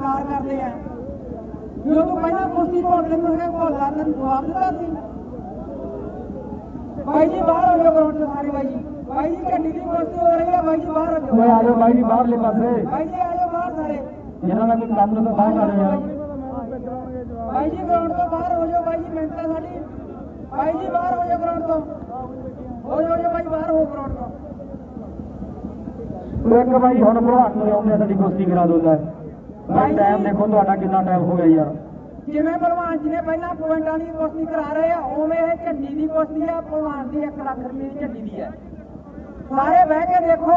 ਸਤਿਕਾਰ ਕਰਦੇ ਆ। ਜਦੋਂ ਤੂੰ ਪਹਿਲਾਂ ਕੁਸ਼ਤੀ ਘੋੜ ਲੈਂਦੇ ਸੀਗੇ ਘੋੜਦਾ ਤੈਨੂੰ ਜਵਾਬ ਦਿੱਤਾ ਸੀ। ਬਾਈ ਜੀ ਬਾਹਰ ਹੋ ਜਾਓ ਗਰਾਊਂਡ ਸਾਰੇ ਬਾਈ ਜੀ। ਬਾਈ ਜੀ ਝੰਡੀ ਦੀ ਕੁਸ਼ਤੀ ਹੋ ਰਹੀ ਹੈ ਬਾਈ ਜੀ ਬਾਹਰ ਹੋ ਜਾਓ। ਆ ਜਾਓ ਬਾਈ ਜੀ ਬਾਹਰਲੇ ਪਾਸੇ। ਬਾਈ ਜੀ ਆ ਜਾਓ ਬਾਹਰ ਸਾਰੇ। ਇਹਨਾਂ ਦਾ ਕੋਈ ਕੰਮ ਤਾਂ ਬਾਹਰ ਆ ਰਿਹਾ ਬਾਈ ਜੀ ਗਰਾਊਂਡ ਤੋਂ ਬਾਹਰ ਹੋ ਜਾਓ ਬਾਈ ਜੀ ਹੈ ਸਾਡੀ। ਬਾਈ ਜੀ ਬਾਹਰ ਹੋ ਜਾਓ ਗਰਾਊਂਡ ਤੋਂ। ਹੋ ਜਾਓ ਜਾਓ ਬਾਈ ਬਾਹਰ ਹੋ ਗਰਾਊਂਡ ਤੋਂ। ਇੱਕ ਬਾਈ ਹੁਣ ਭਲਵਾਨ ਨੂੰ ਆਉਂਦੇ ਸਾਡੀ ਕੁਸ਼ਤੀ ਕਰਾ ਦੋਦਾ। ਬਾਈ ਟਾਈਮ ਦੇਖੋ ਤੁਹਾਡਾ ਕਿੰਨਾ ਟਾਈਮ ਹੋ ਗਿਆ ਯਾਰ। ਜਿਵੇਂ ਭਲਵਾਨ ਜੀ ਨੇ ਪਹਿਲਾਂ ਪੁਆਇੰਟਾਂ ਦੀ ਕੁਸ਼ਤੀ ਕਰਾ ਰਹੇ ਆ, ਉਵੇਂ ਇਹ ਝੰਡੀ ਦੀ ਕੁਸ਼ਤੀ ਆ, ਭਲਵਾਨ ਦੀ ਇੱਕ ਲੱਖ ਰੁਪਏ ਦੀ ਝੰਡੀ ਦੀ ਹੈ ਸਾਰੇ ਬਹਿ ਕੇ ਦੇਖੋ,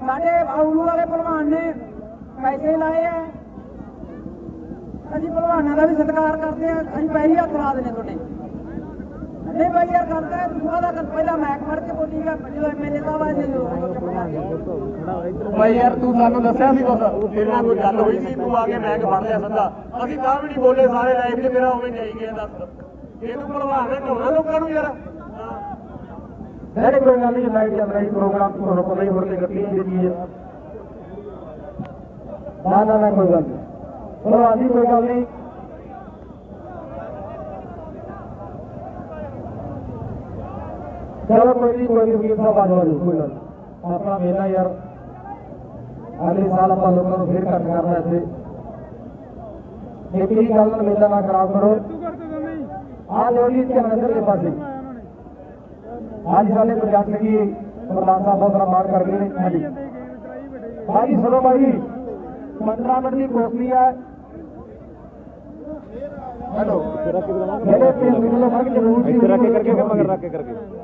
ਸਾਡੇ ਆਉਲੂ ਵਾਲੇ ਭਲਵਾਨ ਨੇ ਪੈਸੇ ਲਾਏ ਆ। ਅਸੀਂ ਭਲਵਾਨਾਂ ਦਾ ਵੀ ਸਤਿਕਾਰ ਕਰਦੇ ਆ, ਅਸੀਂ ਪੈਰੀ ਹੱਥ ਲਾ ਦਿੰਦੇ ਤੁਹਾਡੇ। ਨਹੀਂ ਬਾਈ ਯਾਰ ਕਰਦਾ ਹੈ ਤੂੰ ਆਦਾ ਕਰ ਪਹਿਲਾਂ ਮੈਕ ਫੜ ਕੇ ਬੋਲੀਗਾ ਜਦੋਂ ਐਮਐਲਏ ਸਾਹਿਬ ਆਏ ਸੀ ਜਦੋਂ ਚੁੱਪ ਯਾਰ ਤੂੰ ਸਾਨੂੰ ਦੱਸਿਆ ਸੀ ਕੁਝ ਤੇਰੇ ਨਾਲ ਕੋਈ ਗੱਲ ਹੋਈ ਸੀ ਤੂੰ ਆ ਕੇ ਮੈਚ ਫੜ ਲਿਆ ਸੰਦਾ ਅਸੀਂ ਤਾਂ ਵੀ ਨਹੀਂ ਬੋਲੇ ਸਾਰੇ ਲਾਈਵ 'ਚ ਮੇਰਾ ਉਵੇਂ ਜਾਈ ਗਿਆ ਦੱਸ। ਇਹ ਤੂੰ ਭਲਵਾਨ ਨੇ ਢਾਉਣਾ ਲੋਕਾਂ ਨੂੰ ਯਾਰ। ਨਹੀਂ ਕੋਈ ਗੱਲ ਨਹੀਂ ਲਾਈਵ ਚੱਲ ਰਹੀ ਪ੍ਰੋਗਰਾਮ ਤੁਹਾਨੂੰ ਪਤਾ ਹੀ ਹੋਰ ਤੇ ਗੱਤੀ ਦੀ ਚੀਜ਼ ਹੈ। ਨਾ ਨਾ ਨਾ ਕੋਈ ਗੱਲ ਨਹੀਂ। ਭਲਵਾਨ ਦੀ ਕੋਈ ਗੱਲ ਨਹੀਂ। ગરમરી કોઈ ગીતા બાજવાનું કોઈ આપણા મેલા યાર અગલે સાલ આપા લોકોનો ફેર કટ કરਨਾ છે એટલી ਗੱਲ મેલા ના ખરાબ કરો આ જોડી કે નજર ਦੇ પાસે आज ਸਾਡੇ ਪ੍ਰਜਾਤ ਕੀ ਪ੍ਰਧਾਨ ਸਾਹਿਬ ਬਹੁਤ ਮਾਣ ਕਰ ਗਏ ਹਾਂਜੀ ਭਾਈ ਸੁਣੋ ਭਾਈ 15 ਮਿੰਟ ਦੀ ਕੋਸ਼ਿਸ਼ ਹੈ हेलो मेरे पे मिलो मग जरूर इधर रखे करके मगर रखे करके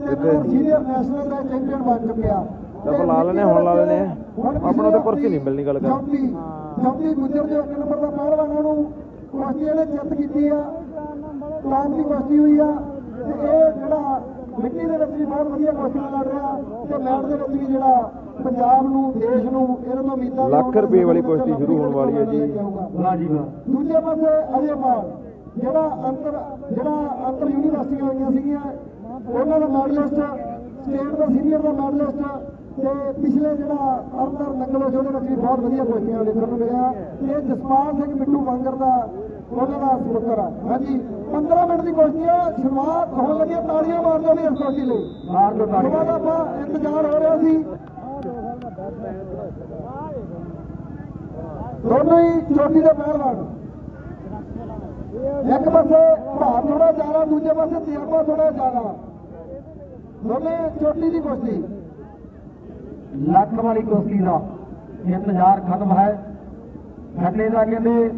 ਸੀਨੀਅਰ ਨੈਸ਼ਨਲ ਦਾ ਚੈਂਪੀਅਨ ਬਣ ਚੁੱਕਿਆ ਤਾਂ ਆਪਾਂ ਲਾ ਲੈਨੇ, ਹੁਣ ਲਾ ਲੈਨੇ। ਆਪਣਾ ਤਾਂ ਕੁਰਸੀ ਨਹੀਂ ਮਿਲਣੀ ਗੱਲ ਕਰ। ਚੌਥੀ ਗੁੱਜਰ ਜੋ ਇੱਕ ਨੰਬਰ ਦਾ ਪਹਿਲਵਾਨਾਂ ਨੂੰ ਕੁਸ਼ਤੀ ਇਹਨੇ ਜਿੱਤ ਕੀਤੀ ਆ ਟਾਪ ਦੀ ਕੁਸ਼ਤੀ ਹੋਈ ਆ ਤੇ ਇਹ ਜਿਹੜਾ ਮਿੱਟੀ ਦੇ ਵਿੱਚ ਵੀ ਬਹੁਤ ਵਧੀਆ ਕੁਸ਼ਤੀਆਂ ਲੜ ਰਿਹਾ ਤੇ ਮੈਟ ਦੇ ਵਿੱਚ ਵੀ ਜਿਹੜਾ ਪੰਜਾਬ ਨੂੰ ਦੇਸ਼ ਨੂੰ ਇਹਨਾਂ ਤੋਂ ਉਮੀਦਾਂ ਲੱਖ ਰੁਪਏ ਵਾਲੀ ਕੁਸ਼ਤੀ ਸ਼ੁਰੂ ਹੋਣ ਵਾਲੀ ਹੈ ਜੀ। ਵਾਹ ਜੀ ਵਾਹ ਦੂਜੇ ਪਾਸੇ ਅਜੇ ਮਾਨ ਜਿਹੜਾ ਅੰਤਰ ਜਿਹੜਾ ਅੰਤਰ ਯੂਨੀਵਰਸਿਟੀਆਂ ਹੋਈਆਂ ਸੀਗੀਆਂ ਉਹਨਾਂ ਦਾ ਮੈਡਲਿਸਟ ਸਟੇਟ ਦਾ ਸੀਨੀਅਰ ਦਾ ਮੈਡਲਿਸਟ ਤੇ ਪਿਛਲੇ ਜਿਹੜਾ ਅਰਦਰ ਨੰਗਲ ਉਹਦੇ ਵਿੱਚ ਵੀ ਬਹੁਤ ਵਧੀਆ ਕੁਸ਼ਤੀਆਂ ਦੇਖਣ ਨੂੰ ਮਿਲਿਆ। ਤੇ ਇਹ ਜਸਪਾਲ ਸਿੰਘ ਮਿੱਟੂ ਵਾਂਗਰ ਦਾ ਉਹਨਾਂ ਦਾ ਸਪੁੱਤਰ ਆ। ਹਾਂਜੀ 15 ਮਿੰਟ ਦੀ ਕੁਸ਼ਤੀ ਆ। ਸ਼ੁਰੂਆਤ ਹੋਣ ਲੱਗੀ ਤਾੜੀਆਂ ਮਾਰ ਦਿਓ ਵੀ ਇਸ ਕੁਸ਼ਤੀ ਲਈ। ਮਾਰ ਦਿਓ ਤਾੜੀਆਂ ਆਪਾਂ ਇੰਤਜ਼ਾਰ ਹੋ ਰਿਹਾ ਸੀ। ਦੋਨੋਂ ਹੀ ਚੋਟੀ ਦੇ ਪਹਿਲਵਾਨ। ਇੱਕ ਪਾਸੇ ਭਾਰ ਥੋੜਾ ਜ਼ਿਆਦਾ ਦੂਜੇ ਪਾਸੇ ਤਜਰਬਾ ਥੋੜਾ ਜ਼ਿਆਦਾ। ਦੋਨੇ ਚੋਟੀ ਦੀ ਕੁਸ਼ਤੀ। ਲੱਕ ਵਾਲੀ ਕੁਸ਼ਤੀ ਦਾ ਇੰਤਜ਼ਾਰ ਖਤਮ ਹੈ। ਖੱਡੇ ਦਾ ਕਹਿੰਦੇ,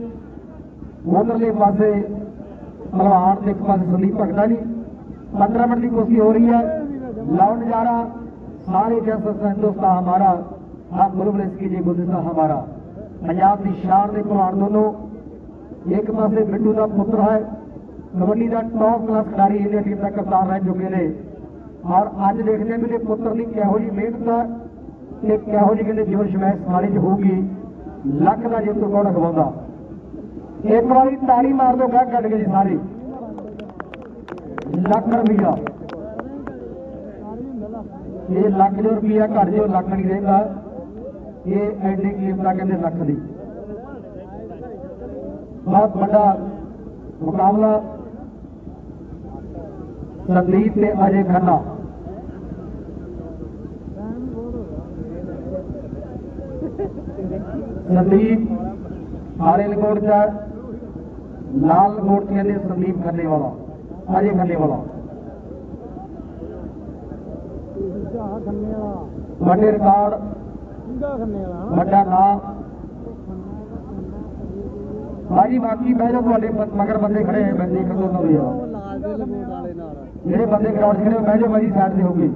ਉਧਰਲੇ ਪਾਸੇ ਪਹਿਲਵਾਨ ਦੇ ਇੱਕ ਪਾਸੇ ਸੰਦੀਪ ਭਗਤਾ ਜੀ। 15 ਮਿੰਟ ਦੀ ਕੁਸ਼ਤੀ ਹੋ ਰਹੀ ਹੈ। ਲਾਓ ਨਜ਼ਾਰਾ, ਸਾਰੇ ਜਸਸ ਹਿੰਦੁਸਤਾਨ ਹਮਾਰਾ ਆਪ ਗੁਰਬਲਸ ਕੀ ਜੀ ਗੁਰਦਿਸਤਾ ਹਮਾਰਾ। ਪੰਜਾਬ ਦੀ ਸ਼ਾਨ ਦੇ ਕੁਹਾਰ ਦੋਨੋ, ਇੱਕ ਪਾਸੇ ਬਿੱਟੂ ਦਾ ਪੁੱਤਰ ਹੈ। ਕਬੱਡੀ ਦਾ ਟੌਪ ਕਲਾਸ ਖਿਡਾਰੀ ਇੰਡੀਆ ਟੀਮ ਦਾ ਕਪਤਾਨ ਰਹਿ ਚੁੱਕੇ ਨੇ। ਔਰ ਅੱਜ ਦੇਖਦੇ ਹਾਂ ਵੀ ਪੁੱਤਰ ਦੀ ਕਿਹੋ ਜੀ ਮਿਹਨਤ ਹੈ ਤੇ ਕਿਹੋ ਜੀ ਕਹਿੰਦੇ ਜੋਰ ਸ਼ਮੈਸ਼ ਸਾਰੀ ਚ ਹੋਊਗੀ। ਲੱਖ ਦਾ ਜੇਤੂ ਕੌਣ ਖਵਾਉਂਦਾ ਇੱਕ ਵਾਰੀ ਤਾੜੀ ਮਾਰ ਦੋ ਗੱਗ ਕੱਢ ਕੇ ਜੀ ਸਾਰੇ। ਲੱਖ ਰੁਪਈਆ। ਇਹ ਲੱਖ ਜੋ ਰੁਪਈਆ ਘੱਟ ਜੋ ਲੱਖ ਨਹੀਂ ਰਹਿੰਦਾ, ਇਹ ਐਡੀ ਕੀਮਤਾਂ ਕਹਿੰਦੇ ਲੱਖ ਦੀ। ਬਹੁਤ ਵੱਡਾ ਮੁਕਾਬਲਾ। ਸੰਦੀਪ ਤੇ ਅਜੇ ਖੰਨਾ। ਸੰਦੀਪ ਹਾਰੇ ਲਗੋੜ ਚ ਲਾਲ ਲਗੋੜ ਚ ਕਹਿੰਦੇ ਸੰਦੀਪ ਖੰਨੇ ਵਾਲਾ ਅਜੇ ਵੱਡੇ ਰਿਕਾਰਡ ਵੱਡਾ ਨਾਮ। ਭਾਜੀ ਬਾਕੀ ਬਹਿ ਜਾਓ ਤੁਹਾਡੇ ਮਗਰ ਬੰਦੇ ਖੜੇ ਹੈ ਬੰਦੇ ਦੇਖੋ ਉਹਨਾਂ ਨੂੰ ਜਿਹੜੇ ਬੰਦੇ ਗਰਾਊਂਡ ਖੜੇ ਹੋ, ਬਹਿ ਜਾਓ ਭਾਜੀ ਸਾਈਡ ਤੇ ਹੋ ਗਏ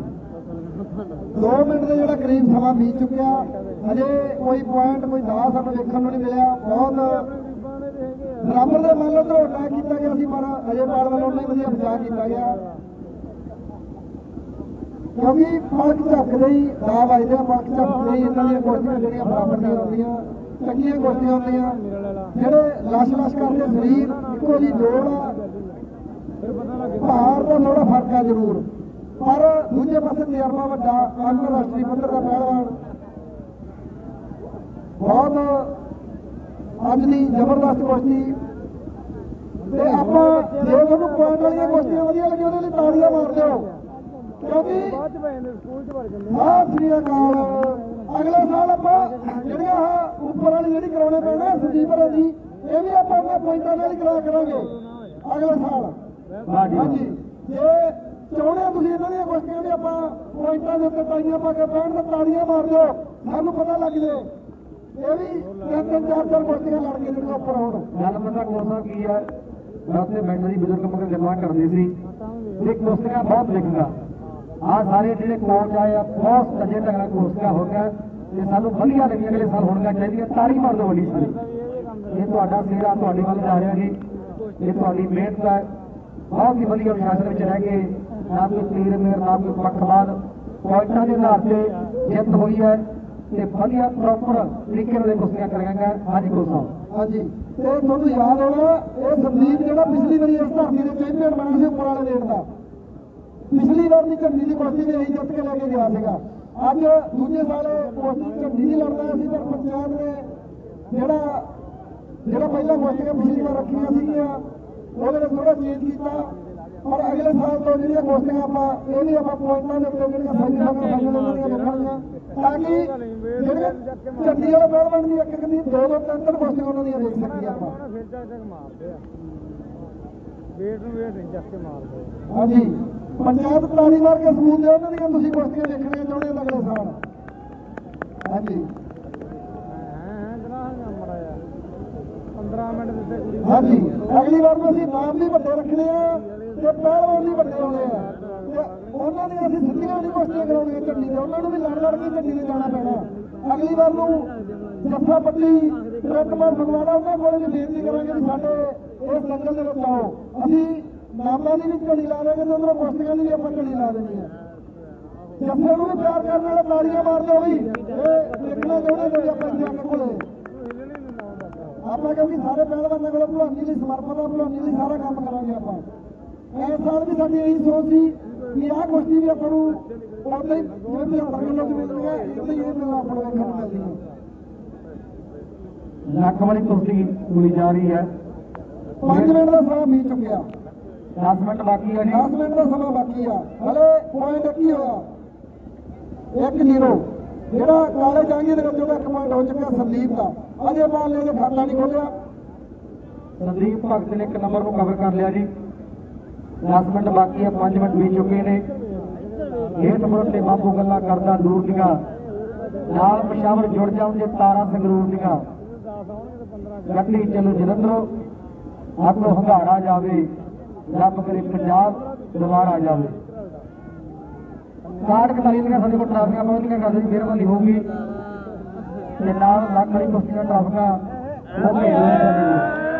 2 ਮਿੰਟ ਦੇ ਜਿਹੜਾ ਕਰੀਬ ਸਮਾਂ ਬੀਤ ਚੁੱਕਿਆ ਅਜੇ ਕੋਈ ਪੁਆਇੰਟ ਕੋਈ ਦਾ ਸਾਨੂੰ ਵੇਖਣ ਨੂੰ ਨਹੀਂ ਮਿਲਿਆ। ਬਹੁਤ ਬਰਾਬਰ ਦੇ ਮੰਨ ਲਓ ਧਰੋ ਅਟੈਕ ਕੀਤਾ ਗਿਆ ਸੀ, ਪਰ ਅਜੇਪਾਲ ਵੱਲੋਂ ਨਹੀਂ ਵਧੀਆ ਬਚਾਅ ਕੀਤਾ ਗਿਆ। ਕਿਉਂਕਿ ਪਲਕ ਝੱਕਦੇ ਹੀ ਦਾ ਵੱਜਦੇ ਆ ਪਲਕ ਝਪਕਦੇ ਹੀ ਇਹਨਾਂ ਦੀਆਂ ਕੁਸ਼ਤੀਆਂ ਜਿਹੜੀਆਂ ਬਰਾਬਰ ਦੀਆਂ ਹੁੰਦੀਆਂ, ਚੰਗੀਆਂ ਕੁਸ਼ਤੀਆਂ ਹੁੰਦੀਆਂ, ਜਿਹੜੇ ਲਸ਼ ਲਸ਼ ਕਰਦੇ ਸਰੀਰ, ਇੱਕੋ ਜੀ ਜੋੜ ਆ। ਭਾਰ ਦਾ ਥੋੜਾ ਫ਼ਰਕ ਆ ਜ਼ਰੂਰ। ਪਰ ਦੂਜੇ ਪਾਸੇ ਤਜਰਬਾ ਵੱਡਾ, ਅੰਤਰਰਾਸ਼ਟਰੀ ਪੱਧਰ ਦਾ ਪਹਿਲਵਾਨ ਬਹੁਤ ਅੱਜ ਦੀ ਜ਼ਬਰਦਸਤ ਕੁਸ਼ਤੀ। ਤੇ ਆਪਾਂ ਜੇ ਤੁਹਾਨੂੰ ਪੁਆਇੰਟ ਵਾਲੀਆਂ ਕੁਸ਼ਤੀਆਂ ਵਧੀਆ ਲੱਗੀਆਂ ਉਹਦੇ ਲਈ ਤਾੜੀਆਂ ਮਾਰ ਦਿਓ। ਕਿਉਂਕਿ ਹਾਂ ਸ੍ਰੀ ਅਕਾਲ ਅਗਲੇ ਸਾਲ ਆਪਾਂ ਜਿਹੜੀਆਂ ਆਹ ਉੱਪਰ ਵਾਲੀ ਜਿਹੜੀ ਕਰਾਉਣੇ ਪੈਣਾ ਸੰਦੀਪ ਹਰਾਂ ਦੀ ਇਹ ਵੀ ਆਪਾਂ ਉਹਨਾਂ ਪੁਆਇੰਟਾਂ ਨਾਲ ਹੀ ਕਰਾ ਕਰਾਂਗੇ ਅਗਲੇ ਸਾਲ। ਹਾਂਜੀ। ਜੇ ਚਾਹੁੰਦੇ ਹੋ ਤੁਸੀਂ ਇਹਨਾਂ ਦੀਆਂ ਕੁਸ਼ਤੀਆਂ ਵੀ ਆਪਾਂ ਪੁਆਇੰਟਾਂ ਦੇ ਉੱਤੇ ਤਾੜੀਆਂ ਪਾ ਕੇ ਬੈਠ ਤੇ ਤਾੜੀਆਂ ਮਾਰ ਦਿਓ। ਸਾਨੂੰ ਪਤਾ ਲੱਗ ਜੇ ਇਹ ਵੀ ਤਿੰਨ ਤਿੰਨ ਚਾਰ ਚਾਰ ਕੁਸ਼ਤੀਆਂ ਲੜ ਕੇ ਜਿਹੜੀਆਂ ਉੱਪਰ ਆਉਣ ਗੱਲ ਪਤਾ ਕੋਸਾ ਕੀ ਹੈ ਰਾਤੇ ਬੈਠੇ ਦੀ ਬਜ਼ੁਰਗ ਮਗਰ ਗੱਲਾਂ ਕਰਦੇ ਸੀ। ਇਹ ਕੋਸਟੀਆਂ ਬਹੁਤ ਲਿਖਦਾ ਆ ਸਾਰੇ ਜਿਹੜੇ ਕੋਚ ਆਏ ਆ, ਬਹੁਤ ਸੱਜੇ ਢੰਗਣਾ ਕੋਸਟੀਆਂ ਹੋ ਗਿਆ ਤੇ ਸਾਨੂੰ ਵਧੀਆ ਲੱਗੀਆਂ, ਅਗਲੇ ਸਾਲ ਹੋਣੀਆਂ ਚਾਹੀਦੀਆਂ। ਤਾਰੀ ਮਾਰ ਦਿਓ ਵੱਡੀ ਸਾਰੀ। ਇਹ ਤੁਹਾਡਾ ਸਿਹਰਾ ਤੁਹਾਡੇ ਵੱਲ ਜਾ ਰਿਹਾ ਜੀ। ਇਹ ਤੁਹਾਡੀ ਮਿਹਨਤ ਹੈ ਬਹੁਤ ਹੀ ਵਧੀਆ ਅਨੁਸ਼ਾਸਨ ਵਿੱਚ ਰਹਿ ਕੇ ਨਾ ਕੋਈ ਤੀਰ ਮੇਰ ਨਾ ਕੋਈ ਪੱਖਵਾਦ ਪੁਆਇੰਟਾਂ ਦੇ ਆਧਾਰ ਤੇ ਜਿੱਤ ਹੋਈ ਹੈ। ਤੇ ਵਧੀਆ ਪ੍ਰੋਪਰ ਤਰੀਕੇ ਨਾਲ ਇਹ ਕੁਸ਼ਤੀਆਂ ਕਰਾਂਗਾ। ਅੱਜ ਕੋਸਾ ਹਾਂਜੀ। ਤੇ ਤੁਹਾਨੂੰ ਯਾਦ ਹੋਣਾ, ਇਹ ਸੰਦੀਪ ਜਿਹੜਾ ਪਿਛਲੀ ਵਾਰੀ ਇਸ ਧਰਤੀ ਦੇ ਚੈਂਪੀਅਨ ਬਣਿਆ ਸੀ ਉੱਪਰ ਵਾਲੇ ਦੇਣ ਦਾ। ਪਿਛਲੀ ਵਾਰ ਦੀ ਝੰਡੀ ਦੀ ਕੁਸ਼ਤੀ ਵੀ ਇਹੀ ਜਿੱਤ ਕੇ ਲੈ ਕੇ ਗਿਆ ਸੀਗਾ। ਅੱਜ ਦੂਜੇ ਸਾਲ ਕੁਸ਼ਤੀ ਝੰਡੀ ਦੀ ਲੜਦਾ ਸੀ, ਪਰ ਪੰਚਾਇਤ ਨੇ ਜਿਹੜਾ ਜਿਹੜਾ ਪਹਿਲਾਂ ਕੁਸ਼ਤੀਆਂ ਪਿਛਲੀ ਵਾਰ ਰੱਖੀਆਂ ਸੀਗੀਆਂ, ਉਹਦੇ ਵਿੱਚ ਥੋੜਾ ਚੇਂਜ ਕੀਤਾ। ਪਰ ਅਗਲੇ ਸਾਲ ਤੋਂ ਜਿਹੜੀਆਂ ਕੁਸ਼ਤੀਆਂ ਆਪਾਂ ਇਹ ਵੀ ਆਪਾਂ ਪੁਆਇੰਟਾਂ ਦੇ ਉੱਤੇ ਜਿਹੜੀਆਂ ਫਾਈਨਲ ਇਹਨਾਂ ਦੀਆਂ ਰੱਖਣੀਆਂ ਤਾਂ ਕਿ ਜਿਹੜੇ ਵਾਲੇ ਪਹਿਲਵਾਨ ਦੀ ਇੱਕ ਇੱਕ ਦੀ ਦੋ ਦੋ ਤਿੰਨ ਤਿੰਨ ਕੁਸ਼ਤੀਆਂ ਉਹਨਾਂ ਦੀਆਂ ਦੇਖ ਸਕੀਏ ਆਪਾਂ। ਫਿਰ ਜਾ ਤੱਕ ਮਾਰਦੇ ਆ। ਵੇਟ ਨੂੰ ਵੇਟ ਨਹੀਂ ਚੱਕ ਕੇ ਮਾਰਦੇ ਹਾਂਜੀ। ਪੰਚਾਇਤ ਤਾਲੀ ਮਾਰ ਕੇ ਸਬੂਤ ਦਿਓ ਉਹਨਾਂ ਦੀਆਂ ਤੁਸੀਂ ਕੁਸ਼ਤੀਆਂ ਦੇਖਣੀਆਂ ਚਾਹੁੰਦੇ ਹੋ ਅਗਲੇ ਸਾਲ। ਹਾਂਜੀ। ਹਾਂ ਜਰਾ ਮੜਾ ਯਾਰ 15 ਮਿੰਟ ਦਿੱਤੇ ਕੁੜੀ ਹਾਂਜੀ। ਅਗਲੀ ਵਾਰ ਨੂੰ ਅਸੀਂ ਨਾਮ ਵੀ ਵੱਡੇ ਰੱਖਣੇ ਆ। ਤੇ ਪਹਿਲਵਾਨ ਵੀ ਵੱਡੇ ਹੋਣੇ ਆ, ਤੇ ਉਹਨਾਂ ਦੀਆਂ ਅਸੀਂ ਸਿੱਧੀਆਂ ਨਹੀਂ ਕੁਸ਼ਤੀਆਂ ਕਰਾਉਣੀਆਂ ਝੰਡੀ ਤੇ, ਉਹਨਾਂ ਨੂੰ ਵੀ ਲੜ ਲੜ ਕੇ ਝੰਡੀ ਤੇ ਜਾਣਾ ਪੈਣਾ। ਅਗਲੀ ਵਾਰ ਨੂੰ ਜੱਫਾ ਪੱਟੀ ਰਕਮਾਂ ਫਗਵਾੜਾ, ਉਹਨਾਂ ਕੋਲ ਵੀ ਬੇਨਤੀ ਕਰਾਂਗੇ ਵੀ ਸਾਡੇ ਇਸ ਦੰਗਲ ਦੇ ਵਿੱਚ ਆਓ। ਅਸੀਂ ਨਾਮਾਂ ਦੀ ਵੀ ਝੜੀ ਲਾ ਦੇਵਾਂਗੇ ਤੇ ਉਹਨਾਂ ਕੁਸ਼ਤੀਆਂ ਦੀ ਵੀ ਆਪਾਂ ਝੜੀ ਲਾ ਦੇਣੀ ਆ। ਜੱਫੇ ਨੂੰ ਵੀ ਪਿਆਰ ਕਰਨ ਵਾਲੇ ਤਾੜੀਆਂ ਮਾਰ ਦਿਓ ਵੀ, ਇਹ ਦੇਖਣਾ ਚਾਹੁੰਦੇ ਨੇ ਆਪਾਂ ਇੱਥੇ ਆ ਕੋਲੇ। ਆਪਾਂ ਕਿਉਂਕਿ ਸਾਰੇ ਪਹਿਲਵਾਨਾਂ ਕੋਲ ਭਲਵਾਨੀ ਲਈ ਸਮਰਪਿਤ ਆ, ਭਲਵਾਨੀ ਲਈ ਸਾਰਾ ਕੰਮ ਕਰਾਂਗੇ ਆਪਾਂ। ਇਸ ਸਾਲ ਵੀ ਸਾਡੀ ਇਹੀ ਸੋਚ ਸੀ ਕਿ ਆਹ ਕੁਸ਼ਤੀ ਵੀ ਆਪਾਂ ਨੂੰ ਉਦਾਂ ਹੀ ਜਿਵੇਂ ਵੀ ਆਪਾਂ ਨੂੰ ਮਿਲਦੀ ਹੈ ਇਦਾਂ ਹੀ ਇਹ ਮੈਨੂੰ ਆਪਾਂ ਨੂੰ ਵੇਖਣ ਨੂੰ ਮਿਲਦੀ ਹੈ। ਲੱਖ ਵਾਲੀ ਕੁਸ਼ਤੀ ਹੋਈ ਜਾ ਰਹੀ ਹੈ। 5 ਮਿੰਟ ਦਾ ਸਮਾਂ ਬੀਤ ਚੁੱਕਿਆ। 10 ਮਿੰਟ ਬਾਕੀ ਹੈ ਜੀ। 10 ਮਿੰਟ ਦਾ ਸਮਾਂ ਬਾਕੀ ਆ। ਹਲੇ ਪੁਆਇੰਟ ਕੀ ਹੋਇਆ? ਇੱਕ ਜ਼ੀਰੋ। ਜਿਹੜਾ ਕਾਲੇ ਜਾਂਗੇ ਦੇ ਵਿੱਚ ਉਹਦਾ ਇੱਕ ਪੁਆਇੰਟ ਹੋ ਚੁੱਕਿਆ ਸੰਦੀਪ ਦਾ। ਅਜੇ ਪਾਲ ਨੇ ਖਾਤਾ ਨਹੀਂ ਖੋਲਿਆ ਸੰਦੀਪ ਭਗਤ ਨੇ ਇੱਕ ਨੰਬਰ ਨੂੰ ਕਵਰ ਕਰ ਲਿਆ ਜੀ। 10 ਮਿੰਟ ਬਾਕੀ ਹੈ 5 ਮਿੰਟ ਬੀਤ ਚੁੱਕੇ ਨੇ। ਇਹ ਨੰਬਰ ਤੇ ਬਾਬੂ ਗੱਲਾਂ ਕਰਦਾ ਦੂਰ ਦੀਆਂ ਨਾਲ ਪਸ਼ਾਵਰ ਜੁੜ ਜਾਣ ਜੇ ਤਾਰਾ ਸੰਗਰੂਰ ਦੀਆਂ ਗੱਡੀ ਚਲੋ ਜਲੰਧਰੋਂ। ਆਤੋ ਹੰਗਾਰਾ ਜਾਵੇ ਲੱਭ ਕਰੇ ਪੰਜਾਬ ਦੁਬਾਰਾ ਜਾਵੇ। ਕਾਰਡ ਕਤਾਲੀ ਦੀਆਂ ਸਾਡੇ ਕੋਲ ਟਰਾਫੀਆਂ ਪਹੁੰਚੀਆਂ ਕਰਦੇ ਦੀ ਮਿਹਰਬਾਨੀ ਹੋਊਗੀ। ਤੇ ਨਾਲ ਲੱਖ ਵਾਲੀ ਕੁਸ਼ਤੀ ਦੀਆਂ ਟਰਾਫੀਆਂ ਉਹ ਭੇਜ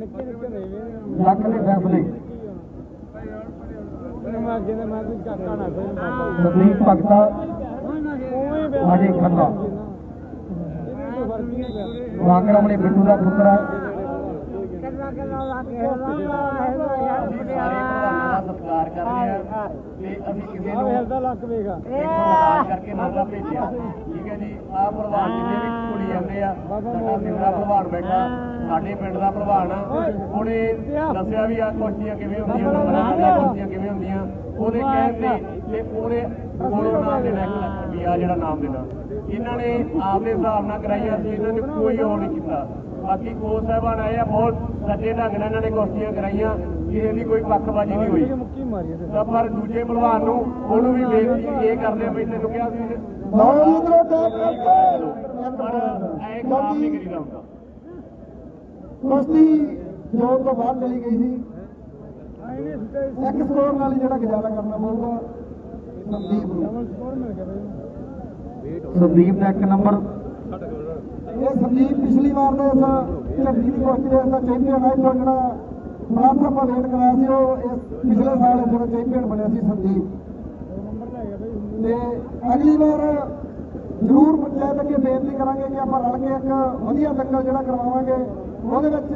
ਲੱਖ ਫੈਸਲੇ। ਨਾ ਕੋਈ ਸੰਦੀਪ ਭਗਤਾ ਸਾਡੇ ਖੰਨਾ। ਆਪਣੇ ਬਿੱਟੂ ਦਾ ਪੁੱਤਰ ਹੈ ਕੇ ਦਾ ਸਤਿਕਾਰ ਕਰ ਰਹੇ ਹਾਂ। ਤੇ ਅਸੀਂ ਕਿਸੇ ਆ ਨੂੰ ਵੇਖਦਾ ਲੱਕ ਵੇਖਾ। ਇਤਿਹਾਸ ਕਰਕੇ ਮੌਕਾ ਭੇਜਿਆ। ਠੀਕ ਹੈ ਜੀ ਆਹ ਪ੍ਰਵਾਨ ਜਿੰਨੇ ਵੀ ਕੁੜੀ ਆਉਂਦੇ ਆ ਸਾਡਾ ਸਿਮਰਾ ਪ੍ਰਵਾਨ ਬੈਠਾ ਸਾਡੇ ਪਿੰਡ ਦਾ ਪ੍ਰਵਾਨ ਆ ਉਹਨੇ ਦੱਸਿਆ ਵੀ ਆ ਕੁਸ਼ਤੀਆਂ ਕਿਵੇਂ ਹੁੰਦੀਆਂ ਦੀਆਂ ਕੁਸ਼ਤੀਆਂ ਕਿਵੇਂ ਹੁੰਦੀਆਂ ਉਹਦੇ ਕਹਿਣ ਤੇ ਤੇ ਉਹਨੇ ਕੋਲੋਂ ਨਾਮ ਦੇਣਾ ਇੱਕ ਲੱਖ ਰੁਪਈਆ ਜਿਹੜਾ ਨਾਮ ਦੇਣਾ। ਇਹਨਾਂ ਨੇ ਆਪਦੇ ਹਿਸਾਬ ਨਾਲ ਕਰਾਈਆਂ ਸੀ ਇਹਨਾਂ ਨੇ ਕੋਈ ਹੋਰ ਨਹੀਂ ਕੀਤਾ। ਬਾਕੀ ਕੋਚ ਸਾਹਿਬਾਨ ਆਏ ਆ ਬਹੁਤ ਸੱਜੇ ਢੰਗ ਨਾਲ ਇਹਨਾਂ ਨੇ ਕੁਸ਼ਤੀਆਂ ਕਰਾਈਆਂ ਕਿਸੇ ਦੀ ਕੋਈ ਪੱਖਬਾਜ਼ੀ ਨਹੀਂ ਹੋਈ। ਤੇ ਪਰ ਦੂਜੇ ਭਲਵਾਨ ਨੂੰ ਉਹਨੂੰ ਵੀ ਬੇਨਤੀ ਇਹ ਕਰਦੇ ਵੀ ਤੈਨੂੰ ਕਿਹਾ ਸੀ ਲਓ ਜੀ ਇਧਰੋਂ ਟੈਪ ਕਰਕੇ ਪਰ ਐ ਖਰਾਬ ਨਹੀਂ ਕਰੀਦਾ ਹੁੰਦਾ ਕੁਸ਼ਤੀ ਜੋਰ ਤੋਂ ਬਾਹਰ ਚਲੀ ਗਈ ਸੀ। ਆਈ ਨਹੀਂ ਸੁੱਟੇ ਇੱਕ ਸਕੋਰ ਨਾਲ ਹੀ ਜਿਹੜਾ ਗੁਜ਼ਾਰਾ ਕਰਨਾ ਪਊਗਾ ਸੰਦੀਪ ਨੂੰ। ਡਬਲ ਸਕੋਰ ਮਿਲ ਗਿਆ ਬਈ ਸੰਦੀਪ ਦਾ ਇੱਕ ਨੰਬਰ ਇਹ ਸੰਦੀਪ ਪਿਛਲੀ ਵਾਰ ਦੇ ਇਸ ਝੰਡੀ ਦੀ ਕੁਸ਼ਤੀ ਦੇ ਦਾ ਚੈਂਪੀਅਨ ਹੈ ਇੱਥੋਂ ਜਿਹੜਾ ਮਾਨ ਆਪਾਂ ਵੇਟ ਕਰਾਇਆ ਸੀ, ਉਹ ਇਸ ਪਿਛਲੇ ਸਾਲ ਜਿਹੜਾ ਚੈਂਪੀਅਨ ਬਣਿਆ ਸੀ ਸੰਦੀਪ। ਤੇ ਅਗਲੀ ਵਾਰ ਜ਼ਰੂਰ ਪੰਚਾਇਤ ਅੱਗੇ ਬੇਨਤੀ ਕਰਾਂਗੇ ਕਿ ਆਪਾਂ ਰਲ ਕੇ ਇੱਕ ਵਧੀਆ ਦੰਗਲ ਜਿਹੜਾ ਕਰਵਾਵਾਂਗੇ, ਉਹਦੇ ਵਿੱਚ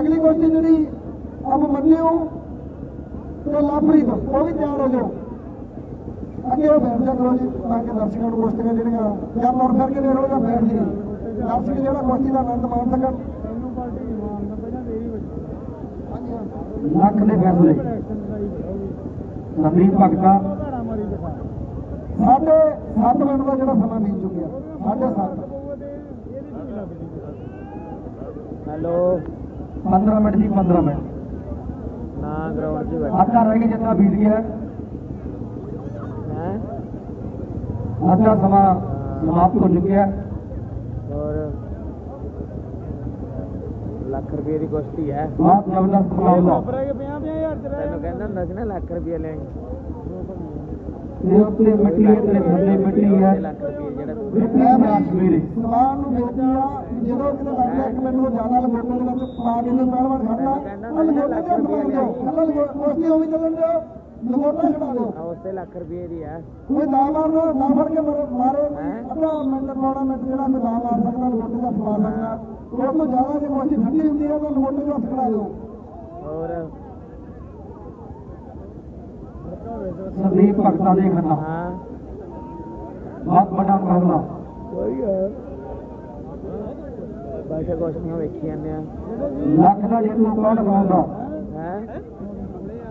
ਅਗਲੀ ਕੁਸ਼ਤੀ ਜਿਹੜੀ ਅਬ ਮੰਨਿਓ ਤੇ ਲਾਪਰੀਤ ਉਹ ਵੀ ਤਿਆਰ ਹੋ ਜਾਓ। ਅੱਗੇ ਉਹ ਬੈਠ ਜਾ ਕਰੋ ਜੀ, ਤਾਂ ਕਿ ਦਰਸ਼ਕਾਂ ਨੂੰ ਕੁਸ਼ਤੀਆਂ ਜਿਹੜੀਆਂ ਜਾਂ ਮੁੜ ਫਿਰ ਕੇ ਦੇਖ ਲਓ ਜਾਂ ਬੈਠ ਜੀ। ਦਰਸ਼ਕ ਜਿਹੜਾ ਕੁਸ਼ਤੀ ਦਾ ਆਨੰਦ ਮਾਣ ਸਕਣ ਲੱਖ ਦੇ ਫੈਸਲੇ। ਐਕਸ਼ਨ ਦਾ ਹੀ ਹੋਊਗੀ ਸੰਦੀਪ ਭਗਤਾ। ਘੜਾ ਮਾਰੀ ਦਿਖਾ ਸਾਢੇ 7 ਮਿੰਟ ਦਾ ਜਿਹੜਾ ਸਮਾਂ ਬੀਤ ਚੁੱਕਿਆ। ਸਾਢੇ 7 ਉਹਦੇ ਇਹਦੀ ਵੀ ਲੱਗਦੀ ਹੈਲੋ। 15 ਮਿੰਟ ਦੀ 15 ਮਿੰਟ। ਨਾ ਗਰਾਊਂਡ 'ਚ ਅੱਧਾ ਰਹਿ ਗਿਆ ਜਿੰਨਾ ਬੀਤ ਗਿਆ। ਹੈ? ਅੱਧਾ ਸਮਾਂ ਸਮਾਪਤ ਹੋ ਚੁੱਕਿਆ। ਔਰ ਲੱਖ ਰੁਪਏ ਦੀ ਕੁਸ਼ਤੀ ਹੈ। ਬਹੁਤ ਜ਼ਬਰਦਸਤ ਮੁਕਾਬਲਾ ਗਏ 50 ਹਜ਼ਾਰ ਚ ਰਹਿ ਤੈਨੂੰ ਕਹਿੰਦਾ ਹੁੰਦਾ ਸੀ ਨਾ ਲੱਖ ਰੁਪਏ ਲੈ ਤੇ ਉੱਤੇ ਮਿੱਟੀ ਹੈ ਤੇ ਥੱਲੇ ਮਿੱਟੀ ਹੈ ਲੱਖ ਰੁਪਏ ਜਿਹੜਾ ਹੈ ਵੀ ਮੇਰੇ ਸਮਾਨ ਨੂੰ ਵੇਚਦੀ ਆ। ਕਿ ਜਦੋਂ ਕਿਤੇ ਲੱਗਦਾ ਮਿੰਟ ਤੋਂ ਜ਼ਿਆਦਾ ਲਗੋਟੇ ਦੇ ਵਿੱਚ ਪਾ ਕੇ ਪਹਿਲਵਾਨ ਖੜਨਾ ਉਹ ਲਗੋਟੇ ਦੇ ਸਮਾਨ ਦਿਓ ਕੱਲਾ ਕੋਸ਼ਤੀ ਹੋਈ ਚੱਲਣ ਦਿਓ। ਲਗੋਟਾ ਛਡਾ ਆ ਉਸੇ ਲੱਖ ਰੁਪਏ ਦੀ ਹੈ। ਕੋਈ ਨਾ ਮਾਰਨਾ ਨਾ ਫੜ ਕੇ ਮਾਰੇ ਮਾਰੇ। ਅੱਧਾ ਮਿੰਟ ਪੌਣਾ ਮਿੰਟ ਜਿਹੜਾ ਕੋਈ ਨਾ ਮਾਰ ਸਕਦਾ ਲਗੋਟੇ ਦਾ ਪਾ ਸਕਦਾ। ਉਸ ਤੋਂ ਜ਼ਿਆਦਾ ਜੇ ਕੋਸ਼ਤੀ ਠੰਡੀ ਹੁੰਦੀ ਹੈ ਤਾਂ ਲਗੋਟੇ ਦਾ ਹੱਥ ਖੜਾ ਦਿਓ। ਔਰ ਸੰਦੀਪ ਭਗਤਾ ਦੇ ਖੰਨਾ ਹਾਂ। ਬਹੁਤ ਵੱਡਾ ਮੁਕਾਬਲਾ ਬੈਠੇ ਕੁਸ਼ਤੀਆਂ ਵੇਖੀ ਜਾਂਦੇ ਆ। ਲੱਖ ਦਾ ਜੇਤੂ ਕੌਣ ਕਰਾਉਂਦਾ ਹੈ?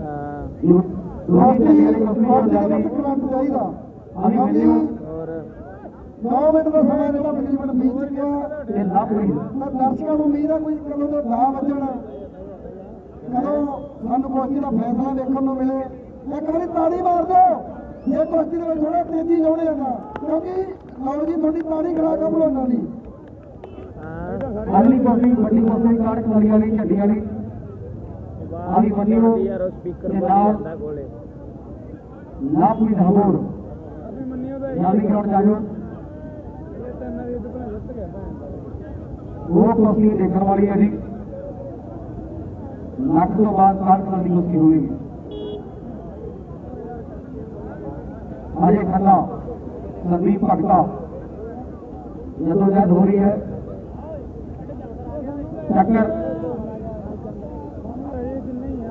ਹਾਂ। ਚਾਹੀਦਾ। ਆਹੀ ਕਿਉਂਕਿ ਮੈਨੂੰ ਔਰ 9 ਮਿੰਟ ਦਾ ਸਮਾਂ ਜਿਹੜਾ ਤਕਰੀਬਨ ਬੀਤ ਚੁੱਕਿਆ। ਤੇ ਲਾਪਰੀ ਤਾਂ ਦਰਸ਼ਕਾਂ ਨੂੰ ਉਮੀਦ ਹੈ ਕੋਈ ਕਦੋਂ ਤੋਂ ਨਾ ਵੱਜਣ। ਕਦੋਂ ਸਾਨੂੰ ਕੁਸ਼ਤੀ ਦਾ ਫੈਸਲਾ ਵੇਖਣ ਨੂੰ ਮਿਲੇ। ਇੱਕ ਵਾਰੀ ਤਾੜੀ ਮਾਰ ਦਿਓ। ਇਹ ਕੁਸ਼ਤੀ ਦੇ ਵਿੱਚ ਥੋੜਾ ਤੇਜ਼ੀ ਲਾਉਣੇ ਜਾਂਦਾ ਕਿਉਂਕਿ ਲਓ ਜੀ ਤੁਹਾਡੀ ਤਾੜੀ ਖੜਾ ਕੰਮ ਲੋਨਾਂ ਦੀ ਹਾਂ ਅਗਲੀ ਕੁਸ਼ਤੀ ਵੱਡੀ ਕੁਸ਼ਤੀ ਕਾੜਕ ਵਾਲੀ ਵਾਲੀ ਝੱਡੀ ਵਾਲੀ। ਨਾਲ ਜਾਂਦਾ ਕੋਲੇ। ਲਾਪਰੀ ਧਾਮੋਰ ਦਾ ਦੀ ਗਿਆ ਭੈਣ ਦਾ। ਉਹ ਕੁਸ਼ਤੀ ਦੇਖਣ ਵਾਲੀ ਹੈ ਜੀ। ਲੱਖ ਤੋਂ ਬਾਅਦ ਕਾੜਕ ਵਾਲੀ ਕੁਸ਼ਤੀ ਹੋਵੇਗੀ ਅਜੇ ਖੰਨਾ ਸੰਦੀਪ ਭਗਤਾ। ਜਦੋਂ ਜਦ ਹੋ ਰਹੀ ਹੈ ਚੱਕਰ ਇਹ ਜਿੰਨੇ ਹੀ ਆ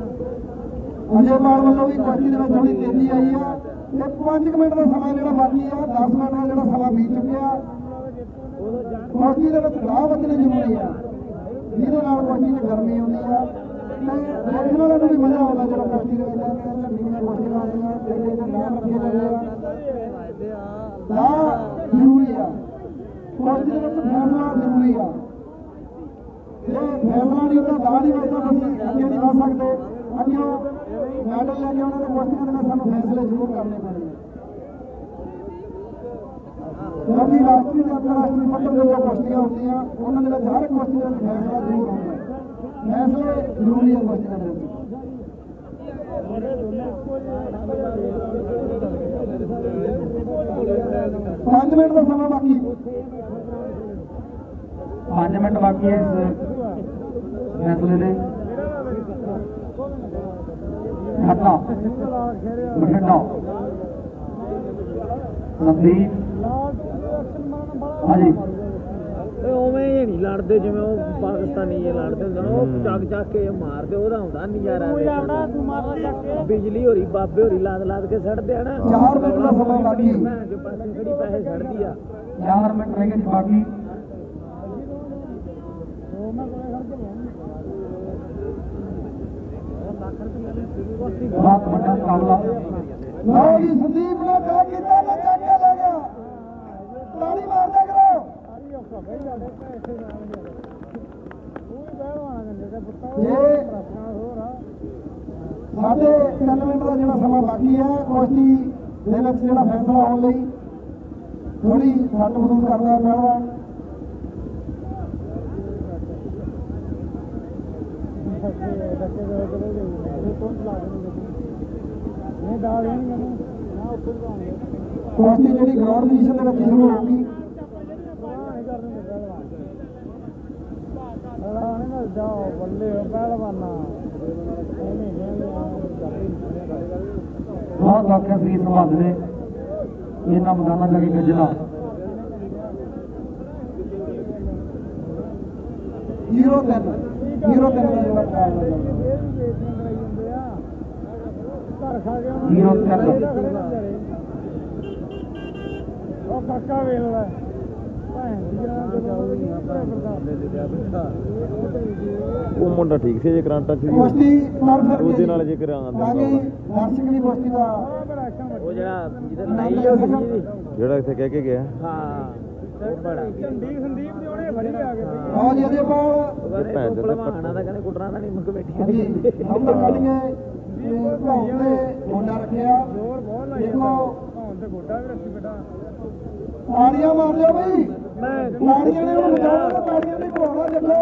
ਅਜੇ ਮਾਨ ਵੱਲੋਂ ਵੀ ਕੁਸ਼ਤੀ ਦੇ ਵਿੱਚ ਥੋੜੀ ਤੇਜ਼ੀ ਆਈ ਆ। ਤੇ 5 ਮਿੰਟ ਦਾ ਸਮਾਂ ਜਿਹੜਾ ਬਾਕੀ ਆ 10 ਮਿੰਟ ਦਾ ਜਿਹੜਾ ਸਮਾਂ ਬੀਤ ਚੁੱਕਿਆ। ਕੁਸ਼ਤੀ ਦੇ ਵਿੱਚ ਗਾਹ ਵੱਜਣੇ ਜ਼ਰੂਰੀ ਆ। ਜਿਹਦੇ ਨਾਲ ਕੁਸ਼ਤੀ 'ਚ ਗਰਮੀ ਆਉਂਦੀ ਆ। ਦੇਖਣ ਵਾਲਿਆਂ ਨੂੰ ਵੀ ਮਜ਼ਾ ਆਉਂਦਾ ਜਦੋਂ ਕੁਸ਼ਤੀ ਦੇ ਵਿੱਚ ਝੰਡੀਆਂ ਕੁਸ਼ਤੀਆਂ ਆਉਂਦੀਆਂ ਤੇ ਜਿਹੜੇ ਨਾਮ ਰੱਖੇ ਜਾਂਦੇ ਆ। ਗਾਹ ਜ਼ਰੂਰੀ ਆ। ਕੁਸ਼ਤੀ ਦੇ ਵਿੱਚ ਫੈਸਲਾ ਜ਼ਰੂਰੀ ਆ। ਜੇ ਫੈਸਲਾ ਨਹੀਂ ਹੁੰਦਾ ਦਾੜ ਨਹੀਂ ਵੱਜਦਾ ਤਾਂ ਅਸੀਂ, ਅੱਗੇ ਨਹੀਂ ਵਧ ਸਕਦੇ। ਅੱਗੇ ਮੈਡਲ ਲੈ ਕੇ ਉਹਨਾਂ ਤੇ ਕੁਸ਼ਤੀਆਂ ਦੇ ਵਿੱਚ ਸਾਨੂੰ ਫੈਸਲੇ ਜ਼ਰੂਰ ਕਰਨੇ ਪੈਣਗੇ। ਕਿਉਂਕਿ ਰਾਸ਼ਟਰੀ ਤੇ ਅੰਤਰਰਾਸ਼ਟਰੀ ਪੱਧਰ ਤੇ ਜੋ ਕੁਸ਼ਤੀਆਂ ਹੁੰਦੀਆਂ, ਉਹਨਾਂ ਦੇ ਵਿੱਚ ਹਰ ਇੱਕ ਕੁਸ਼ਤੀ ਦੇ ਵਿੱਚ ਫੈਸਲਾ ਜ਼ਰੂਰ ਹੁੰਦਾ ਫੈਸਲੇ ਜ਼ਰੂਰੀ ਹੈ ਕੁਸ਼ਤੀਆਂ ਦੇ ਵਿੱਚ। ਪੰਜ ਮਿੰਟ ਦਾ ਸਮਾਂ ਬਾਕੀ। 5 ਮਿੰਟ ਬਾਕੀ ਹੈ ਫੈਸਲੇ ਦੇ। ਖੰਨਾ ਬਠਿੰਡਾ ਸੰਦੀਪ ਹਾਂਜੀ। ਓਏ ਉਵੇਂ ਹੀ ਨਹੀਂ ਲੜਦੇ ਜਿਵੇਂ ਉਹ ਪਾਕਿਸਤਾਨੀ ਇਹ ਲੜਦੇ ਹੁੰਦੇ ਨੇ ਉਹ ਚੱਕ ਚੱਕ ਕੇ ਮਾਰਦੇ ਉਹਦਾ ਹੁੰਦਾ ਨਜ਼ਾਰਾ ਦੇਖਣ ਤੂੰ ਮਾਰਦਾ ਚੱਕ ਕੇ। ਬਿਜਲੀ ਹੋਰੀ ਬਾਬੇ ਹੋਰੀ ਲਾਦ ਲਾਦ ਕੇ ਸੜਦੇ ਆ ਨਾ। ਚਾਰ ਮਿੰਟ ਦਾ ਸਮਾਂ ਬਾਕੀ ਜੋ ਪਾਸੇ ਖੜੀ ਪੈਸੇ ਸੜਦੀ ਆ। 4 ਮਿੰਟ ਰਹਿ ਗਏ ਬਾਕੀ ਬਹੁਤ ਵੱਡਾ ਮੁਕਾਬਲਾ ਲਓ ਜੀ, ਸੰਦੀਪ ਨੇ ਕਾ ਕੀਤਾ ਤੇ ਚੱਕ ਕੇ ਲੈ ਗਿਆ। ਤਾੜੀ ਮਾਰਦੇ ਕਰੋ ਸਾਡੇ 3 ਮਿੰਟ ਦਾ ਜਿਹੜਾ ਸਮਾਂ ਬਾਕੀ ਹੈ ਕੁਸ਼ਤੀ ਦੇ ਵਿੱਚ ਜਿਹੜਾ ਫੈਸਲਾ ਹੋਣ ਲਈ ਥੋੜੀ ਸੱਟ ਮਹਿਸੂਸ ਕਰਦਾ ਪੈਣਾ ਧੱਕੇ ਧੱਕੇ ਦੇ ਚਲੇ ਇਹ ਕੌਣ ਚਲਾ ਦੇਣਗੇ ਨਹੀਂ ਦਾ ਦੇਣਗੇ ਨਾ ਨਾ ਉੱਥੇ ਜਾਣਗੇ ਕੁਸ਼ਤੀ ਜਿਹੜੀ ਗਰਾਊਂਡ ਪੋਜੀਸ਼ਨ ਦੇ ਵਿੱਚ ਸ਼ੁਰੂ ਹੋਊਗੀ ਨਹੀਂ ਕਰਨ ਨਾ ਜਾਓ ਬੱਲੇ ਪਹਿਲਵਾਨਾ ਐਵੇਂ ਕਹਿੰਦੇ ਆ ਚੱਲ ਬਹੁਤ ਇਹਨਾਂ ਮੈਦਾਨਾਂ ਜਾ ਕੇ ਗੱਜਣਾ ਜ਼ੀਰੋ ਤਿੰਨ। ਜ਼ੀਰੋ ਤਿੰਨ ਦਾ ਜਿਹੜਾ ਮੁਕਾਬਲਾ ਜ਼ੀਰੋ ਤਿੰਨ। ਉਹ ਕਾਕਾ ਲੈ ਮੁੰਡਾ ਠੀਕ ਸੀ ਜੇ ਕਰੰਟਾਂ ਚ ਵੀ ਕੁਸ਼ਤੀ ਕਰ ਫਿਰ ਉਹਦੇ ਨਾਲ ਜੇ ਕਰਾਂ ਤਾਂ ਕਿ ਦਰਸ਼ਕ ਵੀ ਕੁਸ਼ਤੀ ਦਾ। ਉਹ ਜਿਹੜਾ ਜਿਹੜਾ ਇੱਥੇ ਕਹਿ ਕੇ ਗਿਆ। ਹਾਂ। ਝੰਡੀ ਸੰਦੀਪ ਦੇ ਉਹਨੇ ਫੜੀ ਆ ਕੇ ਆਓ ਜੀ ਇਹਦੇ ਕੋਲ ਭੈਣ ਚੋਦ ਭਲਵਾਨਾਂ ਦਾ ਕਹਿੰਦੇ ਕੁੱਟਣਾ ਤਾਂ ਨਹੀਂ ਮੁੱਕ ਬੈਠੀਆਂ ਜੀ ਅੰਦਰ ਕਾਲੀਆਂ ਭੌਂ ਤੇ ਗੋਡਾ ਰੱਖਿਆ ਜ਼ੋਰ ਬਹੁਤ ਲਾਈ ਦੇਖੋ ਹੁਣ ਤੇ ਗੋਡਾ ਵੀ ਰੱਖੀ ਬੇਟਾ ਤਾੜੀਆਂ ਮਾਰ ਦਿਓ ਬਈ। ਤਾੜੀਆਂ ਨੇ ਉਹਨੂੰ ਬਚਾਉਣਾ ਤਾੜੀਆਂ ਨਹੀਂ ਪਾਉਣਾ ਦੇਖੋ।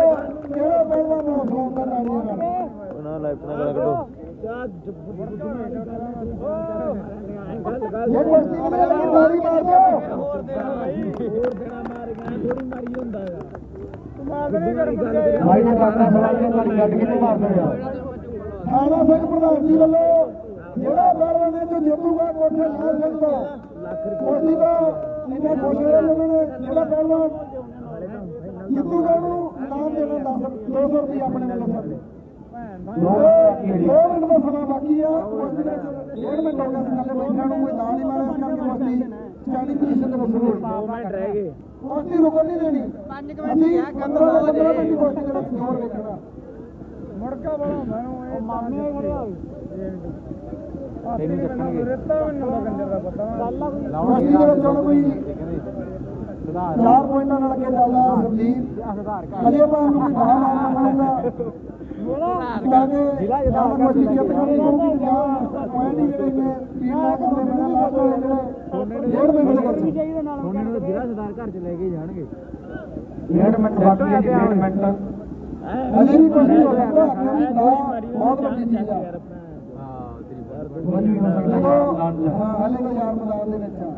ਕਿਹੜਾ ਪਹਿਲਵਾਨ ਨੂੰ ਹੌਸਲਾ ਹੁੰਦਾ ਤਾੜੀਆਂ ਨਾਲ। ਉਹਨਾਂ ਲਾਈਫ ਨਾਲ ਗਾਲਾਂ ਕੱਢੋ। ਇਹ ਕੁਸ਼ਤੀ ਤਾੜੀ ਮਾਰ ਦਿਓ ਹੋਰ ਦੇਣਾ ਭਾਈ ਹੋਰ ਦੇਣਾ ਮਾਰ ਗਿਆ ਥੋੜੀ ਮਾਰੀ ਹੁੰਦਾ ਹੈਗਾ ਮਾਗਰੇ ਕਰ ਭਾਈ ਨੇ ਕਾਕਾ ਸਵਾਲ ਕੇ ਨਾਲ ਗੱਡ ਕੇ ਨਹੀਂ ਮਾਰਦੇ ਆ? ਥਾਣਾ ਸਿੰਘ ਪ੍ਰਧਾਨ ਜੀ ਵੱਲੋਂ ਜਿਹੜਾ ਪਹਿਲਵਾਨ ਇਹ ਚੋਂ ਜਿੱਤੂਗਾ ਕੋਠੇ ਲਾ ਸਕਦਾ ਕੁਸ਼ਤੀ ਦਾ ਇੰਨਾ ਖੁਸ਼ ਹੋਏ ਉਹਨਾਂ ਨੇ ਜਿਹੜਾ ਪਹਿਲਵਾਨ ਜਿੱਤੂਗਾ ਉਹਨੂੰ ਇਨਾਮ ਦੇਣਾ 10 200 ਰੁਪਏ ਆਪਣੇ ਵੱਲੋਂ ਕਰਦੇ ਦੋ ਮਿੰਟ ਦਾ ਸਮਾਂ ਬਾਕੀ ਆ ਕੁਸ਼ਤੀ ਦੇ ਵਿੱਚ ਡੇਢ ਮਿੰਟ ਹੋ ਗਿਆ ਸੀ ਥੱਲੇ ਬੈਠਿਆਂ ਨੂੰ ਕੋਈ ਦਾਲ ਨਹੀਂ ਮਾਰਿਆ ਇਸ ਕਰਕੇ ਕੁਸ਼ਤੀ ਸਟੈਂਡਿੰਗ ਪੋਜੀਸ਼ਨ ਦੇ ਵਿੱਚ ਸ਼ੁਰੂ ਹੋਈ। ਦੋ ਮਿੰਟ ਰਹਿ ਗਏ। ਕੁਸ਼ਤੀ ਰੁਕਣ ਨਹੀਂ ਦੇਣੀ। 5 ਮਿੰਟ ਹੀ 15 ਤੋਂ 15 ਮਿੰਟ ਦੀ ਕੁਸ਼ਤੀ ਦੇ ਵਿੱਚ ਜ਼ੋਰ ਵੇਖਣਾ। ਮੁੜਕਾ ਬੜਾ ਹੁੰਦਾ ਨੂੰ ਇਹ ਮਾਮੇ ਖੜੇ ਹੋ ਤੈਨੂੰ ਚੱਕਣਗੇ ਰੇਤਾ ਵੀ ਨਹੀਂ ਕੰਜਰ ਦਾ ਪਤਾ। ਕੁਸ਼ਤੀ ਦੇ ਵਿੱਚ ਹੁਣ ਕੋਈ ਚਾਰ ਪੁਆਇੰਟਾਂ ਨਾਲ ਅੱਗੇ ਚੱਲਦਾ ਸੰਦੀਪ ਅਜੇ ਨੂੰ ਕੋਈ ਬਾਹਰ ਮਾਰਨਾ ਪਊਗਾ ਤਾਂ ਕਿ ਜਾਂ ਕੁਸ਼ਤੀ ਜਿੱਤ ਕਰਨੀ ਪੁਆਇੰਟ ਜਿਹੜੇ ਨੇ ਟੀਮ ਨਾਲ ਕਰਦੇ ਨੇ ਲਾਸਟ ਜਿਹੜੇ ਡੇਢ ਮਿੰਟ ਦੇ ਵਿੱਚ ਸੋਨੇ ਨੂੰ ਜ਼ਿਲ੍ਹਾ ਸਰਦਾਰ ਘਰ ਚ ਲੈ ਕੇ ਜਾਣਗੇ ਡੇਢ ਮਿੰਟ ਬਾਕੀ ਹੈ ਡੇਢ ਮਿੰਟ ਅਜੇ ਵੀ ਕੁਸ਼ਤੀ ਹੋ ਸਕਦਾ ਬਹੁਤ ਵੱਡੀ ਚੀਜ਼ ਆ ਕੁਝ ਵੀ ਹੋ ਸਕਦਾ ਹਾਂ ਹਲੇ ਤਾਂ ਯਾਰ ਮੈਦਾਨ ਦੇ ਵਿੱਚ ਆ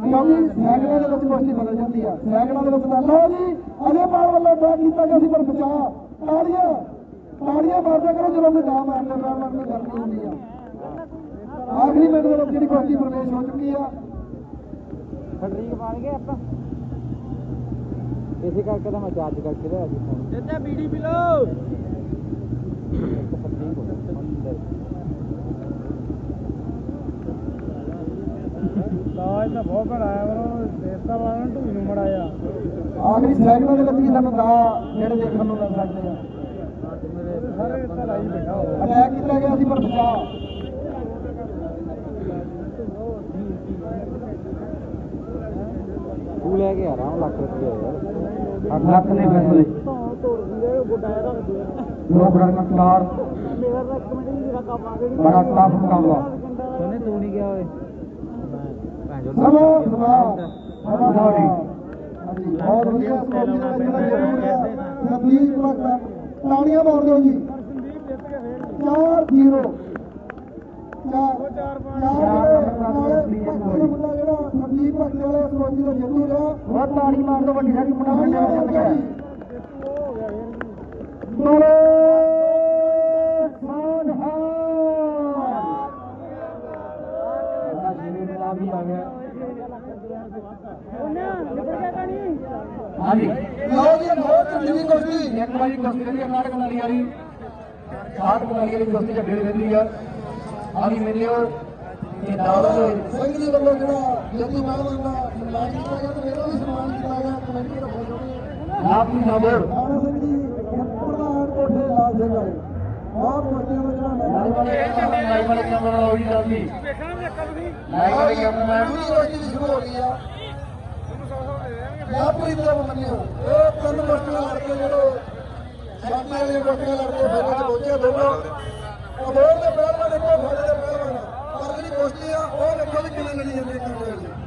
ਕਿਉਂਕਿ ਸੈਕੜਾਂ ਦੇ ਵਿੱਚ ਕੁਸ਼ਤੀ ਬਦਲ ਜਾਂਦੀ ਆ। ਸੈਕੜਾਂ ਦੇ ਵਿੱਚ ਤਾਂ ਲਓ ਜੀ, ਅਜੇ ਪਾਲ ਵੱਲੋਂ ਡਰਾ ਕੀਤਾ ਗਿਆ ਸੀ, ਪਰ ਬਚਾਅ। ਤਾੜੀਆਂ ਤਾੜੀਆਂ ਮਾਰਦੇ ਕਰੋ ਜਦੋਂ ਕੋਈ ਦਾ ਮਾਰਦੇ ਪੈਰ ਮਾਰਨ ਦੀ ਗਰਮੀ ਹੁੰਦੀ ਆ। ਆਖਰੀ ਮਿੰਟ ਦੇ ਵਿੱਚ ਜਿਹੜੀ ਕੁਸ਼ਤੀ ਪ੍ਰਵੇਸ਼ ਹੋ ਚੁੱਕੀ ਆ। ਫਟਰੀਕ ਮਾਰ ਗਏ ਆਪਾਂ। ਇਸੇ ਕਰਕੇ ਤਾਂ ਮੈਂ ਚਾਰਜ ਕਰਕੇ ਲਿਆ ਸੀ। ਫੋਨ ਚਾਚਾ ਬੀੜੀ ਪੀ ਲਓ ਲਾਜ ਤਾਂ ਬਹੁਤ ਬੜਾ ਆਇਆ ਪਰ ਦੇਸਤਾ ਵਾਲਾ ਨੂੰ ਢੂਈ ਨੂੰ ਮੜਾਇਆ ਆਖਰੀ ਸੈਕੜਾਂ ਦੇ ਵਿੱਚ ਵੀ ਸਾਨੂੰ ਦਾ ਜਿਹੜੇ ਦੇਖਣ ਨੂੰ ਮਿਲ ਸਕਦੇ ਆ। ਸਾਰੇ ਰੇਤਾ ਲਾਈ ਬੈਠਾ ਹੋ ਅਟੈਕ ਕੀਤਾ ਗਿਆ ਸੀ ਪਰ ਬਚਾ। ਤੂੰ ਲੈ ਕੇ ਆ ਰਹਾ ਲੱਖ ਰੁਪਏ ਯਾਰ। ਲੱਖ ਦੇ ਫੈਸਲੇ। ਤੋੜ ਦਿੰਦੇ ਗੋਡਾ ਇਹਦਾ ਲੋਕ ਰੰਗ ਸਟਾਰ ਮੇਰਾ ਮਿੰਟ ਨਹੀਂ ਰੱਖਾ ਪਾਗੇ ਬੜਾ ਟਫ ਮੁਕਾਬਲਾ। ਸੋਨੇ ਤੂੰ ਨਹੀਂ ਗਿਆ ਓਏ। ਸਮਾਂ ਸਮਾਂ ਸਮਾਂ ਸਾਡੀ ਹਾਂਜੀ ਬਹੁਤ ਵਧੀਆ ਸਪੋਰਟ ਦਾ ਜਿਹੜਾ ਜ਼ਰੂਰ ਹੈ। ਸੰਦੀਪ ਭਗਤ ਤਾੜੀਆਂ ਮਾਰ ਦਿਓ ਜੀ। ਸੰਦੀਪ ਜਿੱਤ ਕੇ ਫੇਰ 4-0 ਚਾਰ ਚਾਰ ਪੰਜ। ਚਾਰ ਨਾਲੇ ਭਗਤ ਦਾ ਮੁੰਡਾ ਜਿਹੜਾ ਸੰਦੀਪ ਭਗਤ ਵਾਲਾ ਸਪੋਰਟ ਦਾ ਜੇਤੂ ਰਿਹਾ ਬਹੁਤ ਤਾੜੀ ਮਾਰ ਦੋ ਵੱਡੀ ਸਾਡੀ ਮੁੰਡਾ ਜਿੱਤੂ ਉਹ ਹੋ ਗਿਆ ਬੋਲੇ ਆ ਗਿਆ ਉਹਨੇ ਨਿਬੜ ਗਿਆ ਕਹਾਣੀ ਹਾਂਜੀ। ਲਓ ਜੀ ਝੰਡੀ ਦੀ ਕੁਸ਼ਤੀ ਇੱਕ ਵਾਰੀ ਕੁਸ਼ਤੀ ਦੀ ਨਾਟਕ ਨਾਲੀ ਵਾਲੀ। ਸਾਧ ਨਾਲੀ ਵਾਲੀ ਕੁਸ਼ਤੀ ਝੱਡੇ ਰਹਿੰਦੀ ਆ। ਆ ਵੀ ਮਿਲਿਓ ਇਹ ਦਾਦਾ ਸਿੰਘ ਜੀ ਵੱਲੋਂ ਜਿਹੜਾ ਜੱਤੀ ਮਾਹਲ ਦਾ ਸਨਮਾਨ ਕੀਤਾ ਗਿਆ ਤੇ ਮੇਰਾ ਵੀ ਸਨਮਾਨ ਕੀਤਾ ਗਿਆ। ਕਮੇਟੀ ਦਾ ਬਹੁਤ ਆਪ ਨੂੰ ਨਾਦਰ ਰਾਣਾ ਸਿੰਘ ਜੀ ਪ੍ਰਧਾਨ ਕੋਠੇ ਲਾਲ ਸਿੰਘ ਵਾਲੇ ਆਹ ਕੋਠੇ ਦਾ ਜਿਹੜਾ ਨਾਮ ਵਾਲੇ ਲਾਈ ਵਾਲੇ ਕੈਮਰਾ ਹੋਈ ਜਾਂਦੀ ਲਾਈ ਵਾਲੇ ਕੈਮਰਾ ਪੂਰੀ ਰੋਟੀ ਵੀ ਸ਼ੁਰੂ ਹੋ ਗਈ ਆ। ਲਾਪਰੀ ਦਾ ਮੰਨਿਓ ਇਹ ਤਿੰਨ ਕੋਠੀਆਂ ਲੜ ਕੇ ਜਿਹੜੇ ਸਾਡੀ ਵਾਲੀਆਂ ਕੋਠੀਆਂ ਲੜ ਕੇ ਫਿਰ ਵਿੱਚ ਪਹੁੰਚੇ ਦੋਨੋਂ। ਅਬੋਰ ਦੇ ਪਹਿਲਵਾਨ ਇੱਕੋ ਫਾੜੇ ਦੇ ਪਹਿਲਵਾਨ ਪਰ ਜਿਹੜੀ ਕੋਠੀ ਆ, ਉਹ ਦੇਖੋ ਵੀ ਕਿਵੇਂ ਲੜੀ ਜਾਂਦੀ ਹੈ